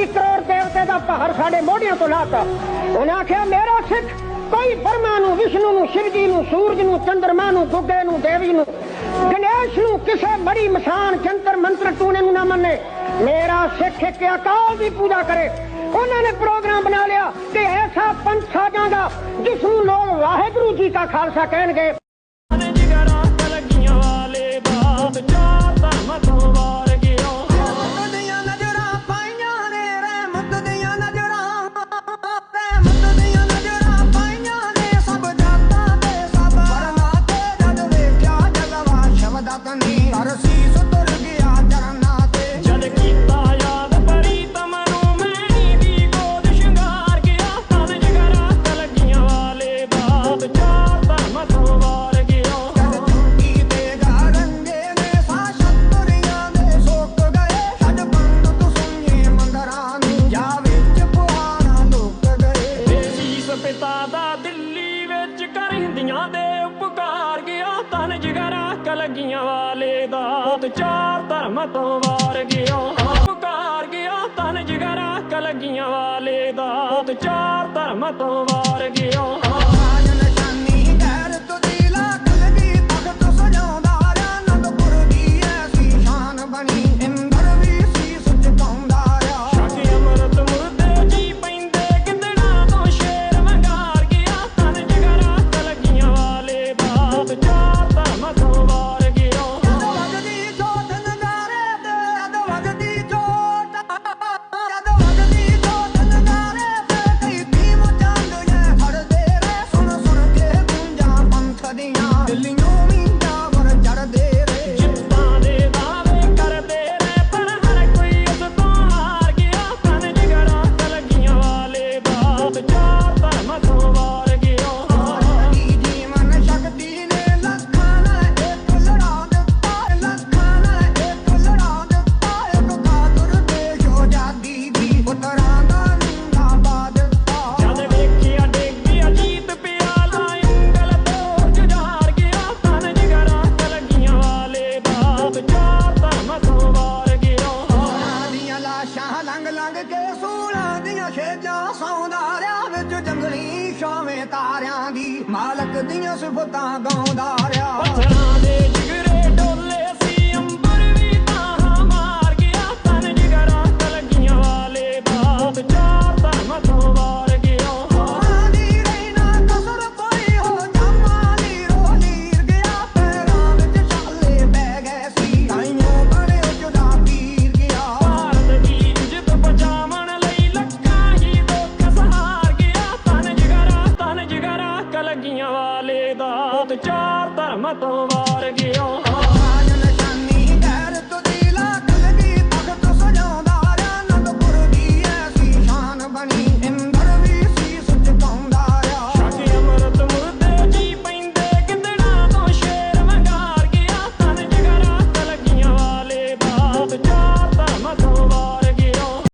30 ਕਰੋੜ ਦੇਵਤੇ ਦਾ ਭਾਰ ਸਾਡੇ ਮੋਢਿਆਂ ਤੋਂ ਲਾਤਾ ਉਹਨਾਂ ਆਖਿਆ ਮੇਰਾ ਸਿੱਖ ਕੋਈ ਬਰਮਾ ਨੂੰ ਵਿਸ਼ਨੂੰ ਨੂੰ ਸ਼ਿਵਜੀ ਨੂੰ ਸੂਰਜ ਨੂੰ ਚੰਦਰਮਾ ਨੂੰ ਗੁੱਗੇ ਨੂੰ ਦੇਵੀ ਨੂੰ ਗਣੇਸ਼ ਨੂੰ ਕਿਸੇ ਮੜੀ ਮਸਾਨ ਜੰਤਰ ਮੰਤਰ ਟੂਨੇ ਨੂੰ ਨਾ ਮੰਨੇ ਮੇਰਾ ਸਿੱਖ ਇੱਕ ਅਕਾਲ ਦੀ ਪੂਜਾ ਕਰੇ ਉਹਨਾਂ ਨੇ ਪ੍ਰੋਗਰਾਮ ਬਣਾ ਲਿਆ ਕਿ ਐਸਾ ਪੰਥ ਸਾਜਾਂ ਦਾ ਜਿਸ ਨੂੰ ਲੋਕ ਵਾਹਿਗੁਰੂ ਜੀ ਦਾ ਖਾਲਸਾ ਕਹਿਣਗੇ ਪਿਤਾ ਦਾ ਦਿੱਲੀ ਵਿੱਚ ਕਰ ਹਿੰਦੀਆਂ ਦੇ ਉਪਕਾਰ ਗਿਆ ਤਨ ਜਿਗਰਾ ਕਲਗੀਆਂ ਵਾਲੇ ਦਾ ਉਹ ਚਾਰ ਧਰਮ ਤੋਂ ਵਾਰ ਗਿਆ ਉਪਕਾਰ ਗਿਆ ਤਨ ਜਿਗਰਾ ਕਲਗੀਆਂ ਵਾਲੇ ਦਾ ਉਹ ਚਾਰ ਧਰਮ ਤੋਂ ਵਾਰ ਗਿਆ ਸੂਲਾਂ ਦੀਆਂ ਖੇਜਾਂ ਸੌਂਦਾ ਰਿਆ ਵਿੱਚ ਜੰਗਲੀ ਤਾਰਿਆਂ ਦੀ, ਮਾਲਕ ਦੀਆਂ ਸਿਫਤਾਂ ਗਾਉਂਦਾ ਰਿਹਾ। ਪੱਥਰਾਂ ਦੇ ਜਿਗਰ ਚਾਰ ਧਰਮ ਤੋਂ ਵਾਰ ਗਿਆ